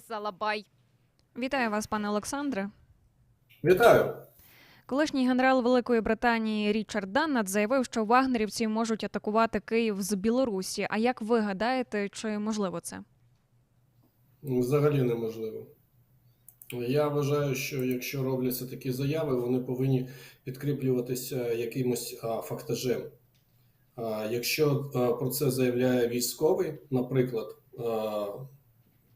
Салабай. Вітаю вас, пане Олександре. Вітаю. Колишній генерал Великої Британії Річард Даннат заявив, що вагнерівці можуть атакувати Київ з Білорусі. А як ви гадаєте, чи можливо це? Взагалі неможливо. Я вважаю, що якщо робляться такі заяви, вони повинні підкріплюватися якимось а, фактажем. А, якщо а, про це заявляє військовий, наприклад, а,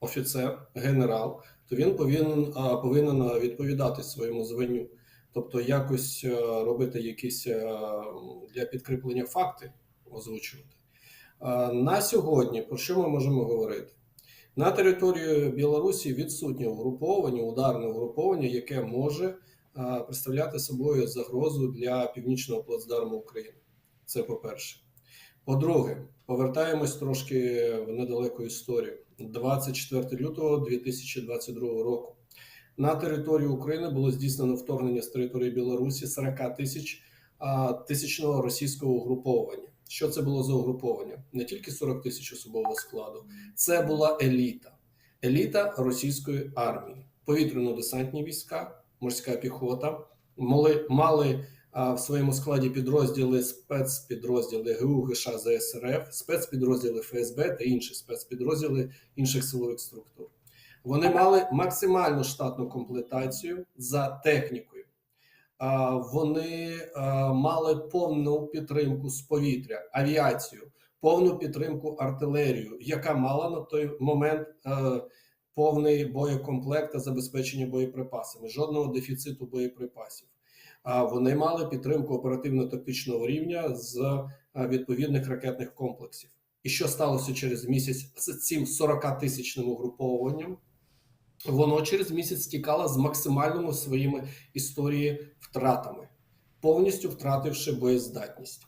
офіцер, генерал, то він повинен, повинен відповідати своєму званню. Тобто якось робити якісь для підкріплення факти, озвучувати. На сьогодні про що ми можемо говорити? На території Білорусі відсутнє угруповання, ударне угруповання, яке може представляти собою загрозу для північного плацдарму України. Це по-перше. По-друге, повертаємось трошки в недалеку історію. 24 лютого 2022 року на територію України було здійснено вторгнення з території Білорусі 40 тисяч тисячного російського угруповання. Що це було за угруповання? Не тільки 40 тисяч особового складу, це була еліта, еліта російської армії, повітряно-десантні війська, морська піхота, мали, мали в своєму складі підрозділи спецпідрозділи ГУ, ГШ, ЗСРФ, спецпідрозділи ФСБ та інші спецпідрозділи інших силових структур. Вони мали максимальну штатну комплектацію за технікою. Вони мали повну підтримку з повітря, авіацію, повну підтримку артилерію, яка мала на той момент е, повний боєкомплект та забезпечення боєприпасами, жодного дефіциту боєприпасів. А вони мали підтримку оперативно-тактичного рівня з е, відповідних ракетних комплексів. І що сталося через місяць з цим 40-тисячним угрупованням? Воно через місяць стікало з максимальними своїми історії втратами, повністю втративши боєздатність.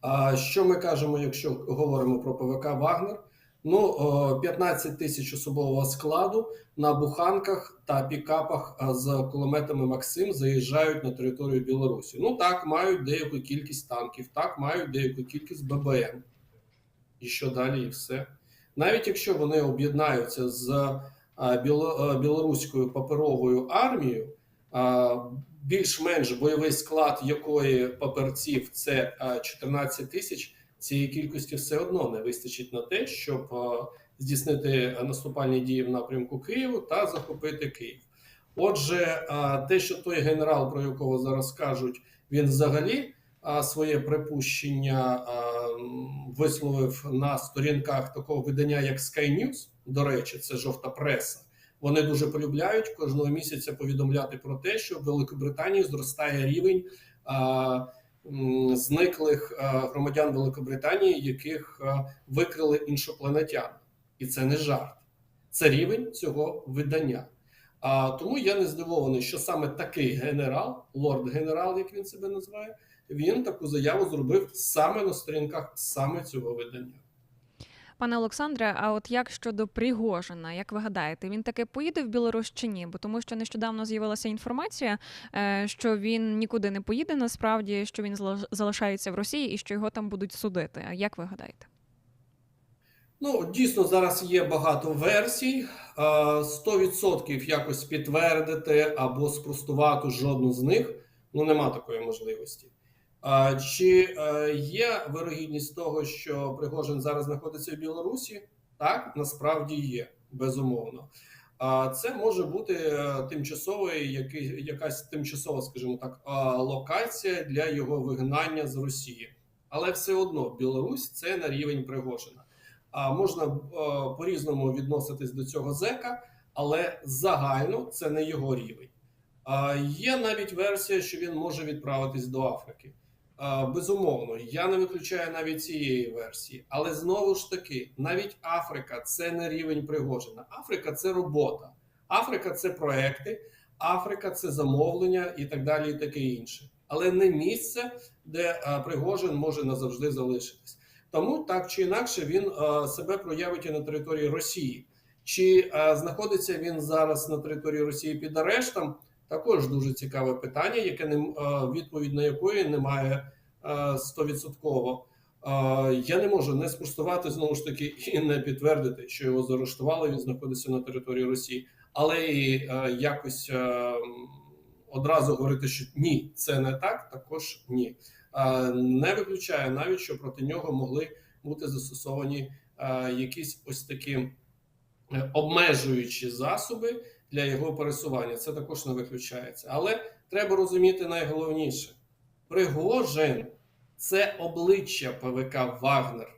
А що ми кажемо, якщо говоримо про ПВК Вагнер? Ну, о, 15 тисяч особового складу на буханках та пікапах з кулеметами Максим заїжджають на територію Білорусі. Ну так, мають деяку кількість танків, так мають деяку кількість ББМ. І що далі, і все. Навіть якщо вони об'єднаються з а, білоруською паперовою армією, більш-менш бойовий склад якої паперців це 14 тисяч. Цієї кількості все одно не вистачить на те, щоб здійснити наступальні дії в напрямку Києву та захопити Київ. Отже, те, що той генерал, про якого зараз кажуть, він взагалі своє припущення висловив на сторінках такого видання, як Sky News, до речі, це жовта преса. Вони дуже полюбляють кожного місяця повідомляти про те, що в Великобританії зростає рівень зниклих громадян Великобританії, яких викрили іншопланетяни. І це не жарт, це рівень цього видання. А тому я не здивований, що саме такий генерал, лорд-генерал, як він себе називає, він таку заяву зробив саме на сторінках саме цього видання. Пане Олександре, а от як щодо Пригожина, як ви гадаєте, він таки поїде в Білорусь чи ні? Бо тому що нещодавно з'явилася інформація, е, що він нікуди не поїде, насправді, що він залишається в Росії і що його там будуть судити. А як ви гадаєте? Ну, дійсно, зараз є багато версій. Е, 100% якось підтвердити або спростувати жодну з них. Ну, нема такої можливості. Чи е, є вирогідність того, що Пригожин зараз знаходиться в Білорусі? Так, насправді є, безумовно. А це може бути е, тимчасовий, який, якась тимчасова, скажімо так, локація для його вигнання з Росії. Але все одно Білорусь це на рівень Пригожина. А можна е, по-різному відноситись до цього зека, але загально це не його рівень. Є навіть версія, що він може відправитись до Африки. Безумовно, я не виключаю навіть цієї версії, але знову ж таки, навіть Африка це не рівень Пригожина. Африка це робота, Африка це проекти, Африка це замовлення і так далі, і таке інше. Але не місце, де Пригожин може назавжди залишитись. Тому так чи інакше він себе проявить і на території Росії. Чи знаходиться він зараз на території Росії під арештом? Також дуже цікаве питання, яке не е, відповідь на якої немає е, стовідсотково. Я не можу не спростувати знову ж таки і не підтвердити, що його заарештували. Він знаходиться на території Росії, але і е, якось е, одразу говорити, що ні, це не так. Також ні. Е, Не виключає навіть, що проти нього могли бути застосовані е, якісь ось такі е, обмежуючі засоби для його пересування. Це також не виключається. Але треба розуміти найголовніше: Пригожин це обличчя ПВК Вагнер.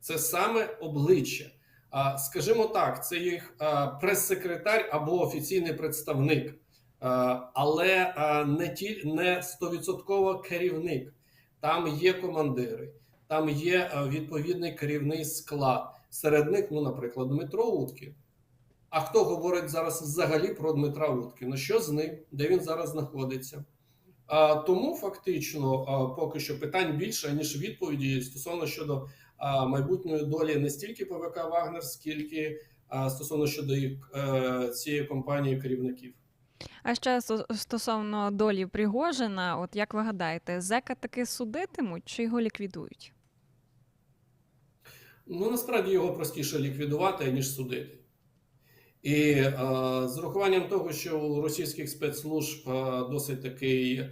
Це саме обличчя. А, Скажімо так, це їх прес-секретар або офіційний представник, А, але не ті, не 100% керівник. Там є командири, там є відповідний керівний склад. Серед них, ну, наприклад, Дмитро Уткін. А хто говорить зараз взагалі про Дмитра Уткіна? Що з ним? Де він зараз знаходиться? А, тому фактично а, поки що питань більше ніж відповіді стосовно щодо а, майбутньої долі не стільки ПВК Вагнер, скільки а, стосовно щодо їх, е, цієї компанії керівників. А ще стосовно долі Пригожина, от як ви гадаєте, зека таки судитимуть чи його ліквідують? Ну насправді його простіше ліквідувати ніж судити. І е, з урахуванням того, що у російських спецслужб е, досить такий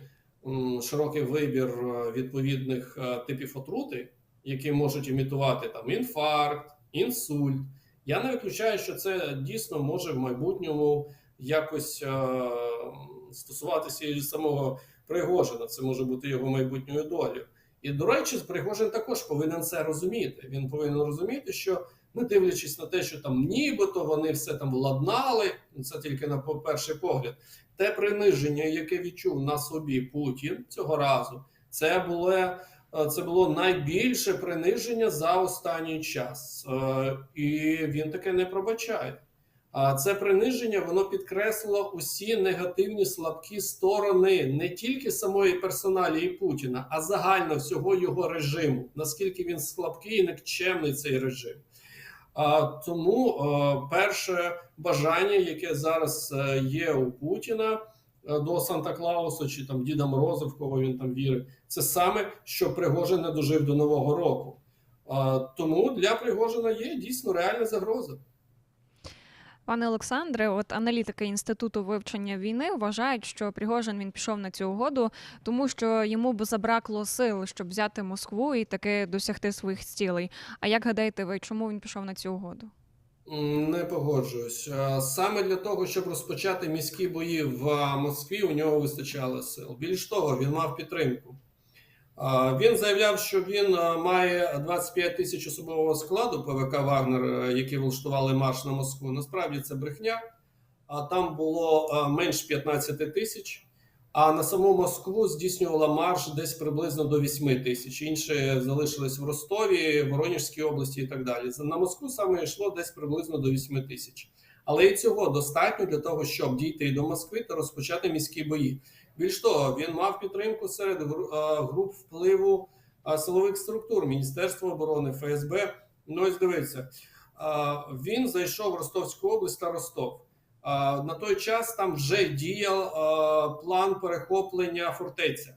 широкий вибір е, відповідних типів отрути, які можуть імітувати там інфаркт, інсульт. Я не виключаю, що це дійсно може в майбутньому якось е, стосуватися і самого Пригожина. Це може бути його майбутньою долею. І до речі, Пригожин також повинен це розуміти. Він повинен розуміти, що не дивлячись на те, що там нібито вони все там владнали, це тільки на перший погляд. Те приниження, яке відчув на собі Путін цього разу, це було, е, це було найбільше приниження за останній час, Е, і він таке не пробачає. А це приниження воно підкреслило усі негативні слабкі сторони не тільки самої персоналії Путіна, а загально всього його режиму. Наскільки він слабкий і никчемний цей режим. А тому е, перше бажання, яке зараз е, є у Путіна е, до Санта Клауса чи там Діда Мороза, в кого він там вірить, це саме що Пригожин не дожив до Нового року. Тому для Пригожина є дійсно реальна загроза. Пане Олександре, от аналітики інституту вивчення війни вважають, що Пригожин він пішов на цю угоду, тому що йому б забракло сил, щоб взяти Москву і таки досягти своїх цілей. А як гадаєте ви, чому він пішов на цю угоду? Не погоджуюсь. Саме для того, щоб розпочати міські бої в Москві, у нього вистачало сил. Більш того, він мав підтримку. Він заявляв, що він має 25 тисяч особового складу ПВК Вагнер, е, які влаштували марш на Москву. Насправді це брехня. А там було менш 15 тисяч. А на саму Москву здійснювала марш десь приблизно до 8 тисяч. Інші залишились в Ростові, Воронежській області і так далі. На Москву саме йшло десь приблизно до 8 тисяч. Але і цього достатньо для того, щоб дійти до Москви та розпочати міські бої. Більш того, він мав підтримку серед груп впливу силових структур Міністерства оборони, ФСБ. Ну ось дивіться, він зайшов в Ростовську область та Ростов. На той час там вже діяв план перехоплення фортеця.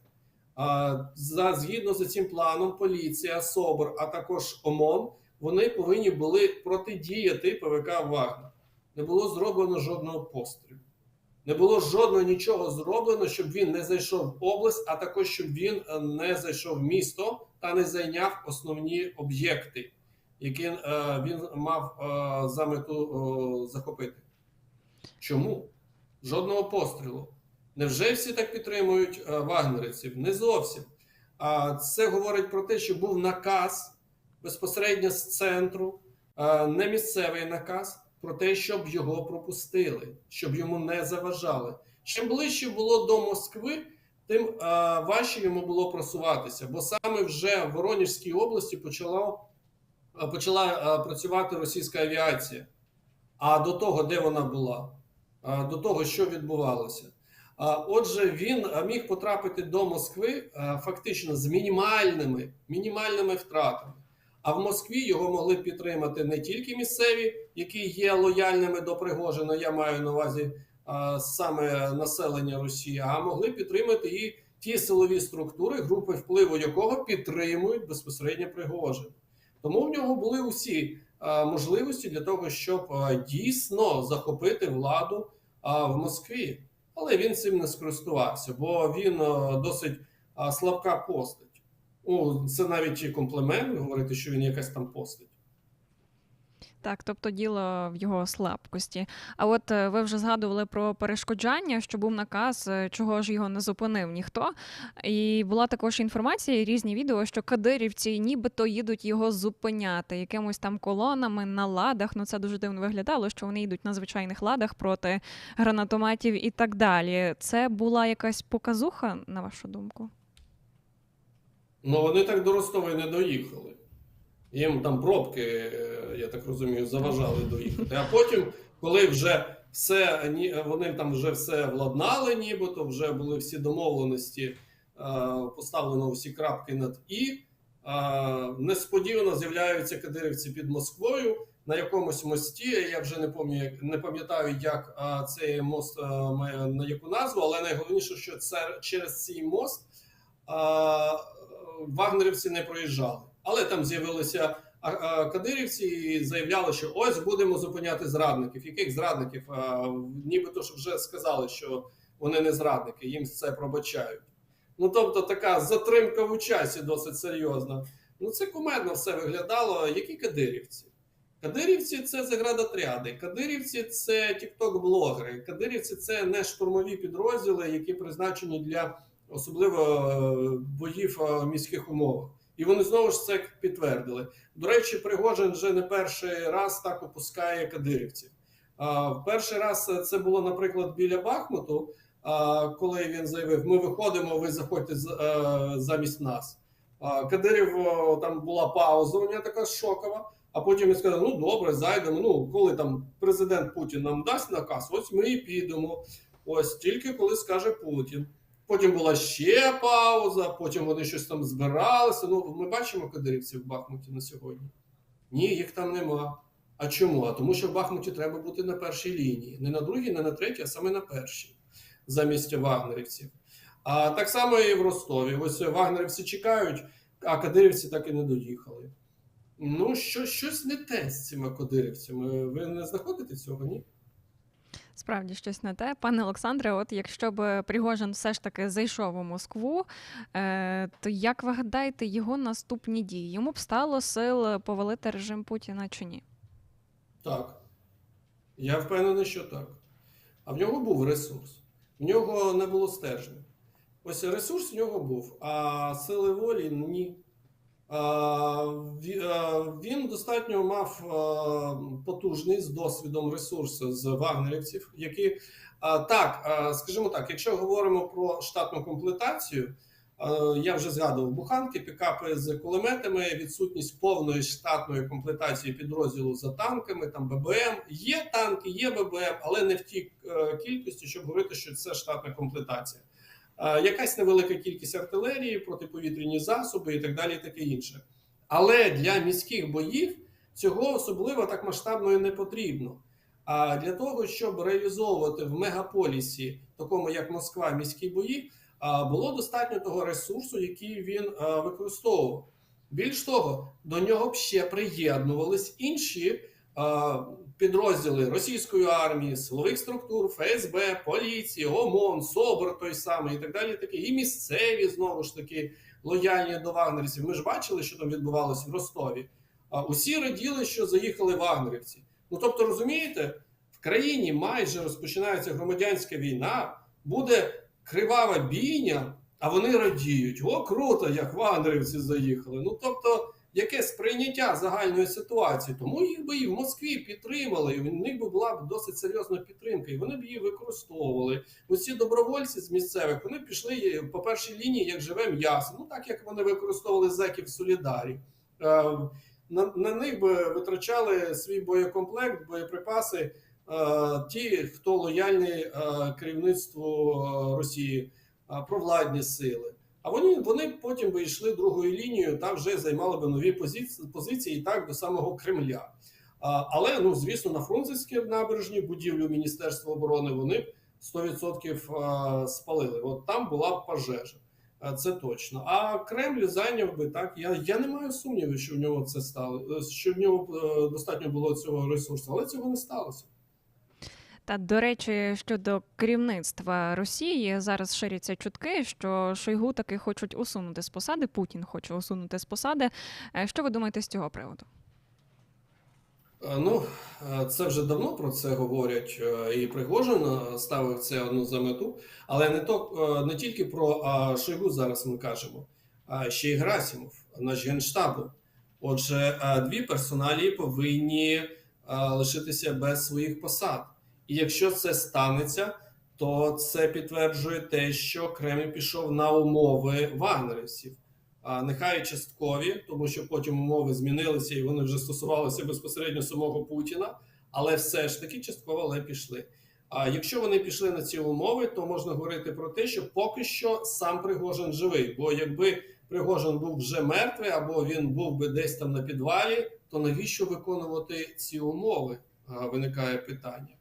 За згідно з цим планом, поліція, СОБР, а також ОМОН вони повинні були протидіяти ПВК Вагнер. Не було зроблено жодного пострілу. Не було жодного нічого зроблено, щоб він не зайшов в область, а також щоб він е, не зайшов в місто та не зайняв основні об'єкти, які е, він мав е, за мету захопити. Чому? Жодного пострілу. Невже всі так підтримують вагнерівців? Не зовсім. А це говорить про те, що був наказ безпосередньо з центру, не місцевий наказ про те, щоб його пропустили, щоб йому не заважали. Чим ближче було до Москви, тим е, важче йому було просуватися, бо саме вже в Воронежській області почала, почала е, працювати російська авіація. А до того, де вона була? А, До того, що відбувалося. А, Отже, він міг потрапити до Москви а, фактично з мінімальними, мінімальними втратами. А в Москві його могли підтримати не тільки місцеві, які є лояльними до Пригожина, я маю на увазі саме населення Росії, а могли підтримати і ті силові структури, групи впливу якого підтримують безпосередньо Пригожин. Тому в нього були усі можливості для того, щоб дійсно захопити владу в Москві. Але він цим не скористувався, бо він досить слабка постать. Ну, це навіть і комплімент говорити, що він якась там постать. Так, тобто діло в його слабкості. А от е, ви вже згадували про перешкоджання, що був наказ, е, чого ж його не зупинив ніхто. І була також інформація, різні відео, що кадирівці нібито їдуть його зупиняти якимось там колонами на ладах. Ну це дуже дивно виглядало, що вони йдуть на звичайних ладах проти гранатометів і так далі. Це була якась показуха, на вашу думку? Ну, вони так до Ростова й не доїхали. Їм там пробки, е, я так розумію, заважали доїхати. А потім, коли вже все, вони там вже все владнали, нібито вже були всі домовленості, е, поставлено всі крапки над і. е, Несподівано з'являються кадирівці під Москвою на якомусь мості. Я вже не пам'ятаю, не пам'ятаю, як цей мост має на яку назву, але найголовніше, що це через цей мост вагнерівці не проїжджали. Але там з'явилися кадирівці і заявляли, що ось будемо зупиняти зрадників. Яких зрадників? Нібито ж вже сказали, що вони не зрадники, їм це пробачають. Ну тобто, така затримка в часі досить серйозна. Ну це кумедно все виглядало. Які кадирівці? Кадирівці це заградотряди, кадирівці це тікток-блогери, кадирівці це не штурмові підрозділи, які призначені для особливо е, боїв е, в міських умовах. І вони знову ж це підтвердили. До речі, Пригожин вже не перший раз так опускає кадирівців. А, Перший раз це було, наприклад, біля Бахмуту, коли він заявив: Ми виходимо, ви заходьте е, замість нас. Кадирів там була пауза, у нього така шокова. А потім він сказав: ну добре, зайдемо. Ну, коли там президент Путін нам дасть наказ, ось ми і підемо. Ось тільки коли скаже Путін. Потім була ще пауза, потім вони щось там збиралися. Ну, ми бачимо кадирівців в Бахмуті на сьогодні. Ні, їх там нема. А чому? А тому, що в Бахмуті треба бути на першій лінії. Не на другій, не на третій, а саме на першій, замість вагнерівців. А так само і в Ростові. Ось вагнерівці чекають, а кадирівці так і не доїхали. Ну, що, щось не те з цими кадирівцями. Ви не знаходите цього, ні? Справді щось не те. Пане Олександре, от якщо б Пригожин все ж таки зайшов у Москву, е, то як ви гадаєте його наступні дії? Йому б стало сил повалити режим Путіна чи ні? Так. Я впевнений, що так. А в нього був ресурс. В нього не було стержня. Ось ресурс в нього був, а сили волі ні. Він достатньо мав потужний з досвідом ресурс з вагнерівців, які так, скажімо так, якщо говоримо про штатну комплектацію, я вже згадував буханки, пікапи з кулеметами, відсутність повної штатної комплектації підрозділу за танками, там ББМ. Є танки, є ББМ, але не в тій е, кількості, щоб говорити, що це штатна комплектація. Якась невелика кількість артилерії, протиповітряні засоби і так далі, і таке інше. Але для міських боїв цього особливо так масштабно і не потрібно. А для того, щоб реалізовувати в мегаполісі, такому як Москва, міські бої, було достатньо того ресурсу, який він використовував. Більш того, до нього ще приєднувались інші підрозділи російської армії, силових структур, ФСБ, поліції, ОМОН, СОБР той самий і так далі. Таке, і місцеві знову ж таки лояльні до вагнерівців. Ми ж бачили, що там відбувалося в Ростові. А усі раділи, що заїхали вагнерівці. Ну тобто, розумієте, в країні майже розпочинається громадянська війна, буде кривава бійня, а вони радіють. О, круто, як вагнерівці заїхали. Ну тобто, яке сприйняття загальної ситуації, тому їх би і в Москві підтримали, і в них би була б досить серйозна підтримка, і вони б її використовували. Усі добровольці з місцевих вони пішли по першій лінії, як живе м'ясо. Ну так як вони використовували зеків Солідарі. Е, На, на них би витрачали свій боєкомплект, боєприпаси е, ті, хто лояльний е, керівництву е, Росії, е, провладні сили. А вони, вони потім би йшли другою лінією та вже займали би нові позиції, позиції і так до самого Кремля. А, але ну звісно, на Фрунзенській набережні будівлю Міністерства оборони вони б 100% спалили. От там була б пожежа. Це точно. А Кремль зайняв би так. Я, я не маю сумнівів, що в нього це стало, що в нього е, достатньо було цього ресурсу, але цього не сталося. Та до речі, щодо керівництва Росії зараз ширяться чутки, що Шойгу таки хочуть усунути з посади. Путін хоче усунути з посади. Е, Що ви думаєте з цього приводу? Е, Ну, е, це вже давно про це говорять, і Пригожин ставив це одну за мету, але не то не тільки про Шойгу зараз ми кажемо, а ще й Герасимов, наш генштабу. Отже, дві персоналі повинні лишитися без своїх посад. І якщо це станеться, то це підтверджує те, що Кремль пішов на умови вагнерівців а нехай часткові, тому що потім умови змінилися і вони вже стосувалися безпосередньо самого Путіна, але все ж таки частково але пішли. А якщо вони пішли на ці умови, то можна говорити про те, що поки що сам Пригожин живий. Бо якби Пригожин був вже мертвий, або він був би десь там на підвалі, то навіщо виконувати ці умови? Виникає питання.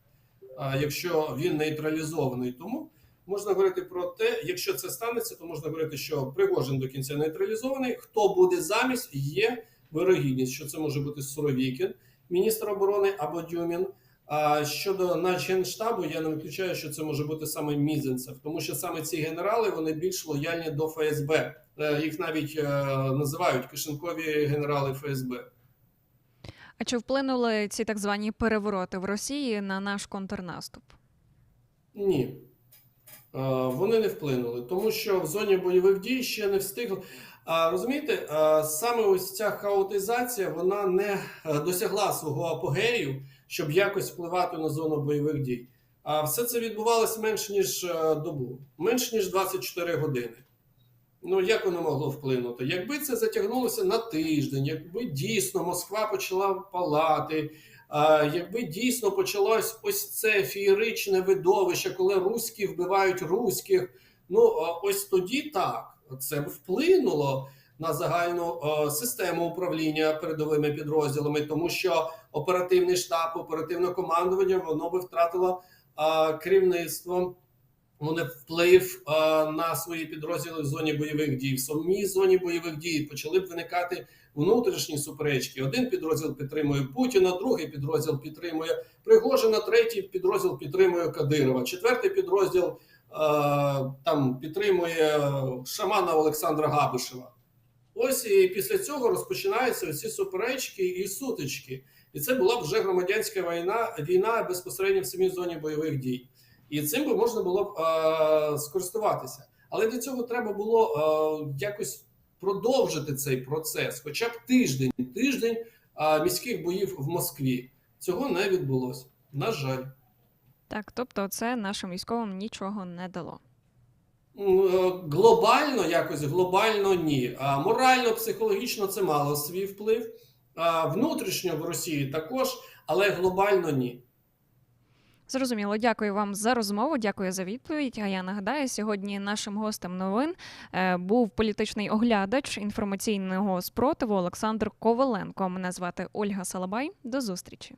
Якщо він нейтралізований, тому можна говорити про те, якщо це станеться, то можна говорити, що Пригожин до кінця нейтралізований. Хто буде замість, є вирогідність, що це може бути Суровікін, міністр оборони або Дюмін. А щодо начгенштабу, я не виключаю, що це може бути саме Мізенцев, тому що саме ці генерали вони більш лояльні до ФСБ. Е, Їх навіть е, називають кишенкові генерали ФСБ. А чи вплинули ці так звані перевороти в Росії на наш контрнаступ? Ні. Вони не вплинули, тому що в зоні бойових дій ще не встигли. А розумієте, саме ось ця хаотизація вона не е, досягла свого апогею, щоб якось впливати на зону бойових дій. А все це відбувалося менше ніж е, добу, менше ніж 24 години. Ну як воно могло вплинути? Якби це затягнулося на тиждень, якби дійсно Москва почала палати, якби дійсно почалось ось це феєричне видовище, коли руські вбивають руських, ну ось тоді так, це б вплинуло на загальну систему управління передовими підрозділами, тому що оперативний штаб, оперативне командування воно би втратило керівництво. Вони вплив е, на свої підрозділи в зоні бойових дій. В самій зоні бойових дій почали б виникати внутрішні суперечки. Один підрозділ підтримує Путіна, другий підрозділ підтримує Пригожина, третій підрозділ підтримує Кадирова, четвертий підрозділ е, там підтримує шамана Олександра Габишева. Ось і після цього розпочинаються ці суперечки і сутички. І це була вже громадянська війна, війна безпосередньо в самій зоні бойових дій. І цим би можна було б е, скористуватися. Але для цього треба було е, якось продовжити цей процес, хоча б тиждень, тиждень е, міських боїв в Москві. Цього не відбулося. На жаль. Так, тобто це нашим військовим нічого не дало. Е, Глобально, якось глобально ні. А морально, психологічно це мало свій вплив. А внутрішньо в Росії також, але глобально ні. Зрозуміло, дякую вам за розмову. Дякую за відповідь. А я нагадаю, сьогодні нашим гостем новин е, був політичний оглядач інформаційного спротиву Олександр Коваленко. Мене звати Ольга Салабай. До зустрічі.